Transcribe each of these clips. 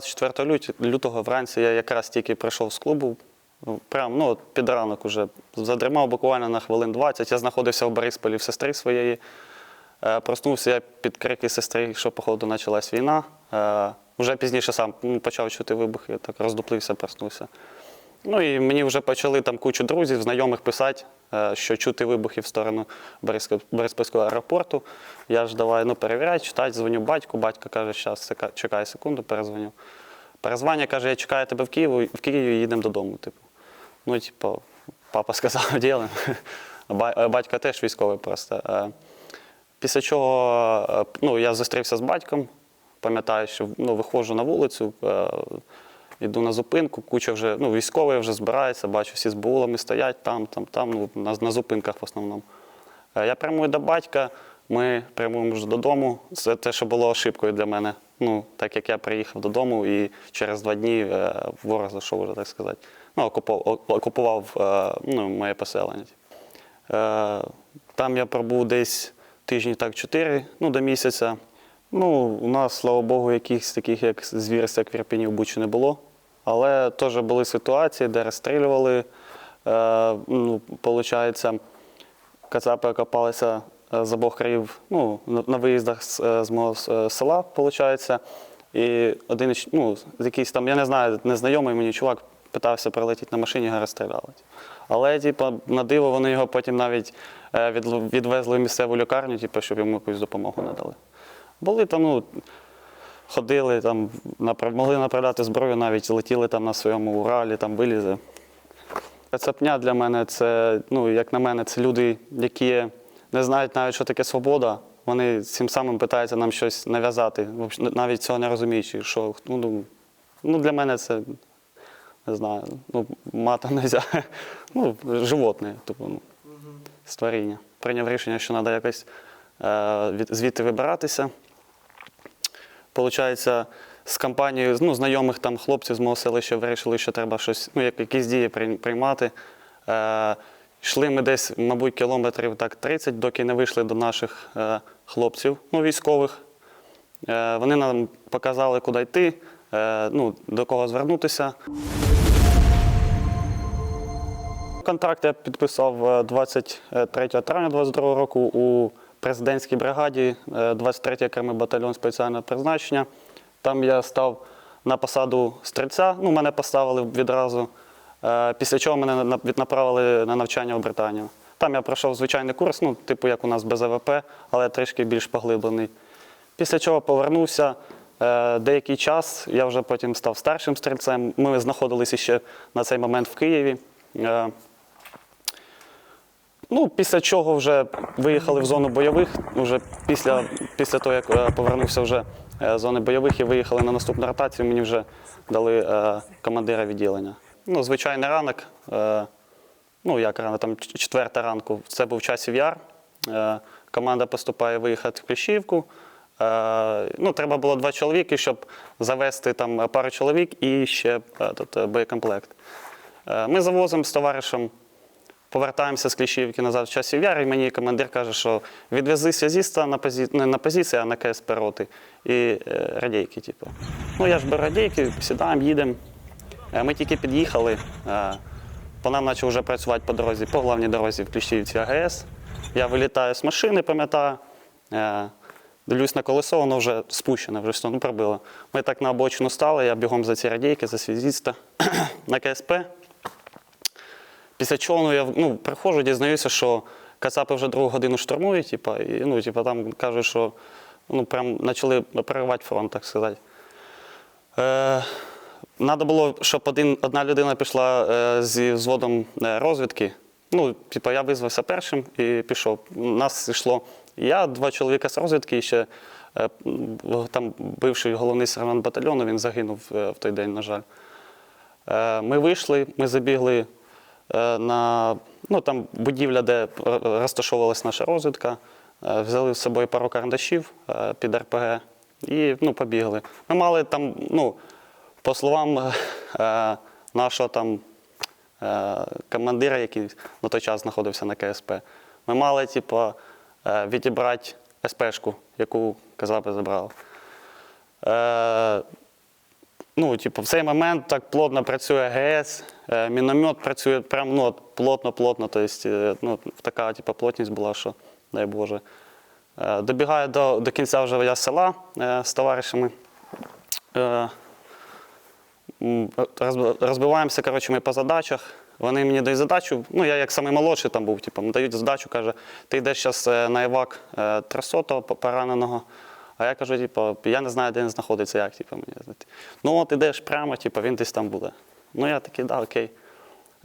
24 лют- лютого вранці я якраз тільки прийшов з клубу. Прям ну, під ранок уже задримав буквально на хвилин 20. Я знаходився в Борисполі в сестри своєї. Е, Проснувся я під крики сестри, що, походу, почалась війна. Е, Вже пізніше сам ну, почав чути вибухи, так роздуплився, проснувся. Ну і мені вже почали там кучу друзів, знайомих писати, е, що чути вибухи в сторону Бориспіль- Бориспільського аеропорту. Я ж давай ну, перевіряти, читати, дзвоню батьку. Батько каже, зараз чекай секунду, перезвоню. Перезвання каже, я чекаю тебе в Києві, в Києві їдемо додому. Типу. Ну, типу, папа сказав, ділимо. Батько теж військовий просто. Е, Після чого е, ну, я зустрівся з батьком, пам'ятаю, що ну, виходжу на вулицю, йду на зупинку, куча вже ну, військові вже збирається, бачу, всі з баулами стоять там, там, там, ну, на, на зупинках в основному. Е, Я прямую до батька, ми прямуємо вже додому. Це те, що було ошибкою для мене. Ну, так як я приїхав додому і через два дні е, ворог зайшов, вже так сказати. Ну, окупував, окупував е, ну, моє поселення. Там я пробув десь тижні так чотири, ну, до місяця. Ну, у нас, слава Богу, якихось таких, як звірств, як в Ірпіні, в Бучі не було. Але теж були ситуації, де розстрілювали. Е, ну, кацапи окопалися е, з обох країв ну, на- виїздах з, е, з мого села, виходить. І один ну, якийсь там, я не знаю, незнайомий мені чувак питався прилетіти на машині, його розстріляли. Але, типу, на диво вони його потім навіть відвезли в місцеву лікарню, типу, щоб йому якусь допомогу надали. Були там, ну, ходили, там, направ- могли направляти зброю, навіть летіли там на своєму Уралі, там вилізи. Цапня для мене це, ну, як на мене, це люди, які не знають навіть, що таке свобода. Вони цим самим питаються нам щось нав'язати, навіть цього не розуміючи, що ну, ну, ну, для мене це не знаю, ну, мата не можна. Ну, животне, типу, ну, створіння. Прийняв рішення, що треба якось е, від- звідти вибиратися. Получається, з компанією ну, знайомих там хлопців з мого селища вирішили, що треба щось, ну, як, якісь дії приймати. Е, йшли ми десь, мабуть, кілометрів так 30, доки не вийшли до наших е, хлопців, ну, військових. Е, вони нам показали, куди йти, е, ну, до кого звернутися. Контракт я підписав е, 23 травня 22 року у президентській бригаді, е, 23 окремий батальйон спеціального призначення. Там я став на посаду стрільця, ну, мене поставили відразу. Е, Після чого мене на- направили на навчання в Британію. Там я пройшов звичайний курс, ну, типу як у нас без АВП, але трішки більш поглиблений. Після чого повернувся. Е, Деякий час я вже потім став старшим стрільцем. Ми знаходилися ще на цей момент в Києві. Ну, після чого вже виїхали в зону бойових. Вже після, після того, як е, повернувся вже е, з зони бойових і виїхали на наступну ротацію, мені вже дали е, командира відділення. Ну, звичайний ранок, е, ну як рано, там четверта ранку, це був часів яр. Е, команда поступає виїхати в Кліщівку. Е, ну, треба було два чоловіки, щоб завести там пару чоловік і ще е, тут, е, боєкомплект. Е, ми завозимо з товаришем повертаємося з Кліщівки назад в часів яр, і мені командир каже, що відвези зв'язіста на позі... не на позиції, а на КСП роти і е, радійки. Типу. Ну я ж беру радійки, сідаємо, їдемо. Е, Ми тільки під'їхали. е, По нам почав вже працювати по дорозі, по головній дорозі в Кліщівці АГС. Я вилітаю з машини, пам'ятаю. Дивлюсь на колесо, воно вже спущене, вже ну, пробило. Ми так на обочину стали, я бігом за ці радійки, за связіста на КСП. Після чого ну, я ну, приходжу, дізнаюся, що кацапи вже другу годину штурмують, типа, і ну, типа, там кажуть, що ну, прям почали переривати фронт, так сказати. Е, Надо було, щоб один, одна людина пішла е, зі взводом е, розвідки. Ну, типу, я визвався першим і пішов. У нас йшло я, два чоловіка з розвідки, і ще е, там бивший головний сержант батальйону, він загинув е, в той день, на жаль. Е, Ми вийшли, ми забігли на ну, там будівля, де р- розташовувалась наша розвідка. Е, Взяли з собою пару карандашів е, під РПГ і ну, побігли. Ми мали там, ну, по словам е, нашого там е, командира, який на той час знаходився на КСП, ми мали типу, е, відібрати СПшку, яку казапи забрав. Ну, типу, в цей момент так плотно працює ГС, е, міномет працює прям ну, плотно-плотно. Тобто, е, ну, така типу, плотність була, що дай Боже. Е, Добігаю до, до кінця вже я села з товаришами. Розбиваємося коротше, ми по задачах. Вони мені дають задачу. Ну, я як самий молодший там був, типу, дають задачу, каже, ти йдеш зараз на івак 300 пораненого. А я кажу, типу, я не знаю, де він знаходиться, як типу, мені. Ну, от ідеш прямо, типу, він десь там буде. Ну, я такий, да, окей.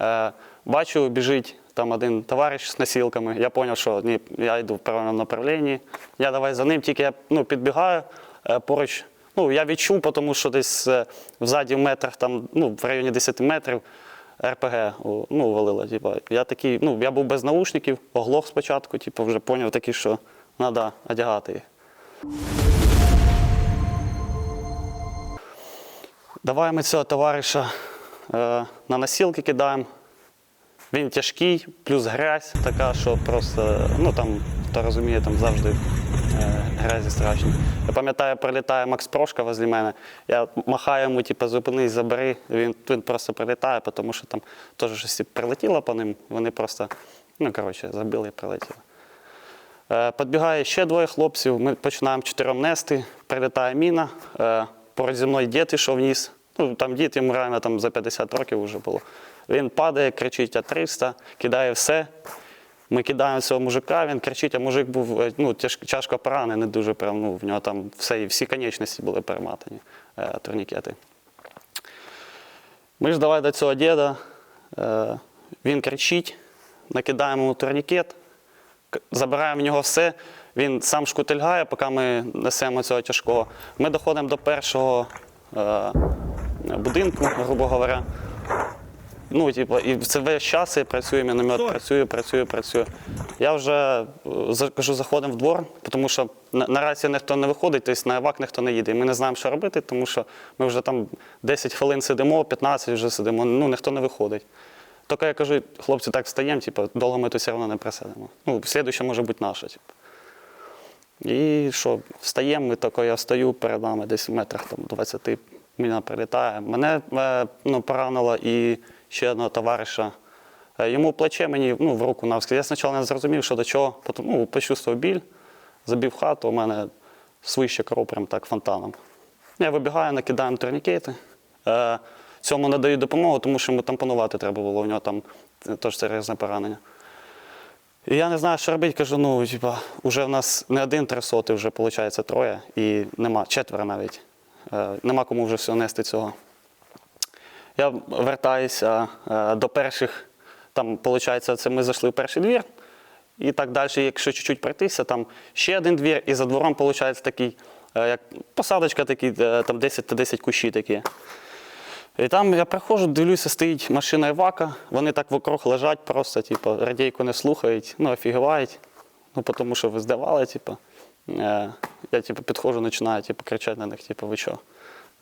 Е, бачу, біжить там один товариш з носілками. Я зрозумів, що ні, я йду в правильному направлінні. Я давай за ним, тільки я ну, підбігаю е, поруч. Ну, я відчув, тому що десь е, взаді в метрах, там, ну, в районі 10 метрів РПГ ну, валило. Типу. Я такий, ну, я був без наушників, оглох спочатку, типу, вже зрозумів такий, що треба одягати їх. Давай ми цього товариша е, на носілки кидаємо. Він тяжкий, плюс грязь така, що просто, ну там, хто розуміє, там завжди е, грязі страшно. Я пам'ятаю, прилітає Макс Прошка возле мене. Я махаю йому, типу, зупинись, забери. Він, він просто прилітає, тому що там теж щось прилетіло по ним. Вони просто, ну коротше, забили і прилетіли. Е, Підбігає ще двоє хлопців, ми починаємо чотирьом нести, прилітає міна. Е, Поруч зі мною дід йшов вниз. Ну, там дід йому реально там за 50 років вже було. Він падає, кричить, а 300, кидає все. Ми кидаємо цього мужика, він кричить, а мужик був е, ну, тяж, тяжко поранений, не дуже прям, ну, в нього там все, всі конечності були перематані, турнікети. Ми ж давай до цього діда. Він кричить, накидаємо турнікет, забираємо в нього все. Він сам шкутильгає, поки ми несемо цього тяжкого. Ми доходимо до першого е, будинку, грубо говоря. Ну, типу, і це весь час і працює міномет, працює, працює, працює. Я вже е, кажу, заходимо в двор, тому що на, на рацію ніхто не виходить, тобто на івак ніхто не їде. І ми не знаємо, що робити, тому що ми вже там 10 хвилин сидимо, 15 вже сидимо, ну ніхто не виходить. Тільки я кажу, хлопці, так встаємо, типу, довго ми тут все одно не присядемо. Ну, слідуюче може бути наше. Типу. І що, встаємо, ми тако, я встаю перед нами десь в метрах там, 20 міна прилітає. Мене е, ну, поранило і ще одного товариша. Е, Йому плече мені ну, в руку навскіз. Я спочатку не зрозумів, що до чого. Потім ну, почувствував біль, забив хату, у мене свище кров прям так фонтаном. Я вибігаю, накидаємо турнікети. Цьому не дають допомогу, тому що йому тампонувати треба було. У нього там е, теж серйозне поранення. І я не знаю, що робити. Кажу, ну, типа, вже в нас не один трисотий, вже виходить троє, і нема, четверо навіть. Е, нема кому вже все нести цього. Я вертаюся е, до перших, там, виходить, це ми зайшли в перший двір. І так далі, якщо чуть-чуть пройтися, там ще один двір, і за двором виходить такий, е, як посадочка, такий, е, там 10 та 10 кущі такі. І там я приходжу, дивлюся, стоїть машина Івака, вони так вокруг лежать просто, типу, радійку не слухають, ну, офігівають, ну, тому що ви здавали, типу. Е, я типу, підходжу, починаю типу, кричати на них, типу, ви що?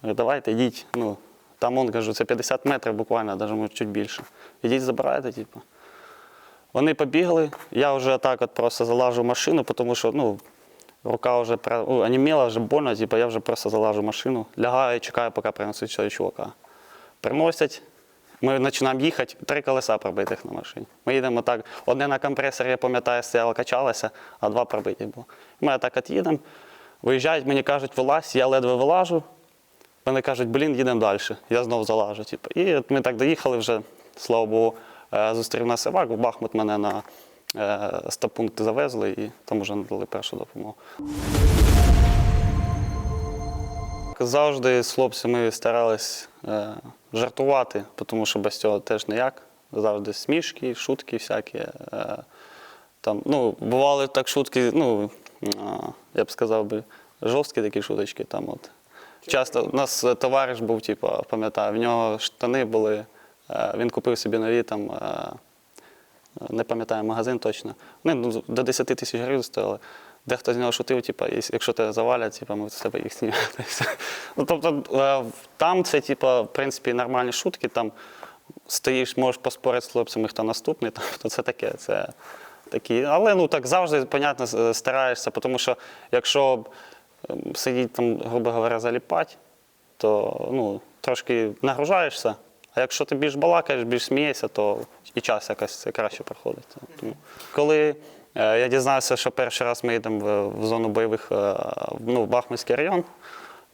Давайте, йдіть. Ну, там он кажу, це 50 метрів буквально, навіть може чуть більше. Ідіть, забирайте, типу. Вони побігли, я вже так от просто залажу машину, тому що ну, рука вже пра- ну, вже больно, типу, я вже просто залажу машину, лягаю і чекаю, поки принесуть чувака. Приносять, ми починаємо їхати, три колеса пробитих на машині. Ми їдемо так, одне на компресорі, я пам'ятаю, стояло, качалося, а два пробиті було. Ми так от їдемо, виїжджають, мені кажуть, вилазь, я ледве вилажу. Вони кажуть, блін, їдемо далі. Я знов залажу. Типу. І от ми так доїхали вже, слава Богу, е, зустрів нас Івак, в Бахмут мене на е, завезли і там вже надали першу допомогу. Завжди з хлопцями старались е, жартувати, тому що без цього теж ніяк. Завжди смішки, шутки всякі. Е, там, ну, бували так шутки, ну, я б сказав би, жорсткі такі шуточки. Там, от. Часто у нас товариш був, типу, пам'ятаю, в нього штани були, е, він купив собі нові там. е, не пам'ятаю магазин точно. Вони ну, до 10 тисяч гривень стояли. Дехто з нього шутив, типу, якщо тебе завалять, типу, ми з тебе їх все. Ну, тобто е, там це, типу, в принципі, нормальні шутки. Там стоїш, можеш поспорити з хлопцями, хто наступний, то це таке. Це такі. Але ну так завжди, понятно, стараєшся, тому що якщо ем, сидіть там, грубо говоря, заліпати, то ну, трошки нагружаєшся. А якщо ти більш балакаєш, більш смієшся, то і час якось краще проходить. Тому, коли е, я дізнався, що перший раз ми їдемо в, зону бойових е, ну, в Бахмутський район,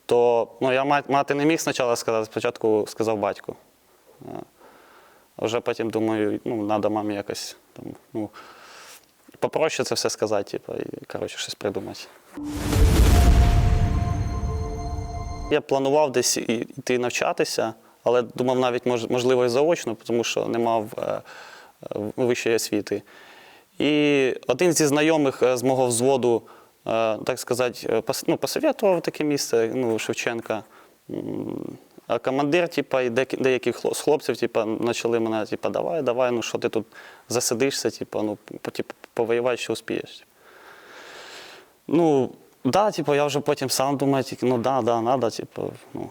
то ну, я мати не міг спочатку сказати, спочатку сказав батьку. Е, вже потім думаю, ну, треба мамі якось там, ну, попроще це все сказати, типу, і коротше, щось придумати. Я планував десь йти навчатися, але думав навіть можливо і заочно, тому що не мав е, е, вищої освіти. І один зі знайомих е, з мого взводу, е, так сказати, е, ну, посоветував таке місце, ну, Шевченка. А командир, типа, і деякі, з хлопців, типа, почали мене, типа, давай, давай, ну що ти тут засидишся, типа, ну, по- типу, повоювати, що успієш. Ну, да, типу, я вже потім сам думаю, ну да, да, надо, типу, ну,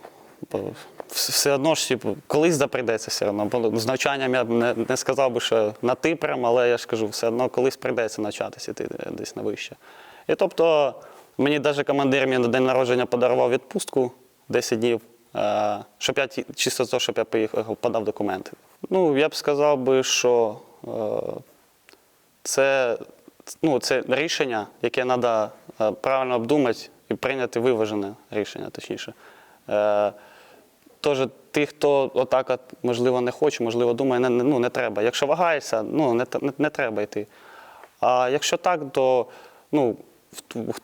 все одно ж, типу, колись да прийдеться все одно. Бо з навчанням я б не, не сказав би, що на ти прям, але я ж кажу, все одно колись прийдеться навчатися йти десь на вище. І тобто мені навіть командир мені на день народження подарував відпустку 10 днів, е, щоб я чисто то, щоб я поїхав, подав документи. Ну, я б сказав би, що е, це, ну, це рішення, яке треба правильно обдумати і прийняти виважене рішення, точніше. Тож ті, хто отак, от, можливо, не хоче, можливо, думає, не- ну, не треба. Якщо вагаєшся, ну, не, не, не треба йти. А якщо так, то ну,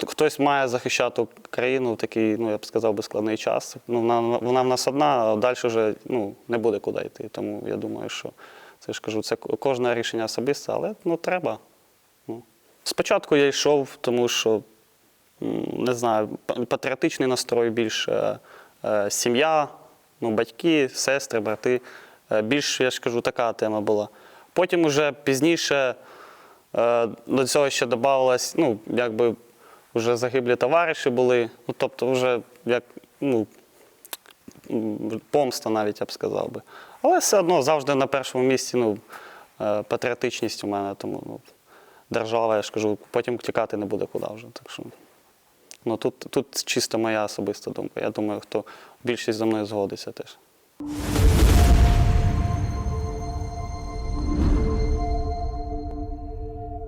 хтось має захищати країну в такий, ну, я б сказав, би, складний час. Ну, вона, вона в нас одна, а далі вже ну, не буде куди йти. Тому я думаю, що це ж кажу, це кожне рішення особисте, але ну, треба. Ну. Спочатку я йшов, тому що не знаю, патріотичний настрой більше, е, сім'я, ну, батьки, сестри, брати. Е, Більш, я ж кажу, така тема була. Потім уже пізніше е, до цього ще додавалось, ну, якби вже загиблі товариші були. Ну, тобто, вже як ну, помста навіть я б сказав би. Але все одно завжди на першому місці ну, е, патріотичність у мене, тому ну, держава, я ж кажу, потім тікати не буде куди вже. Так що, Ну тут, тут чисто моя особиста думка. Я думаю, хто більшість за мною згодиться теж.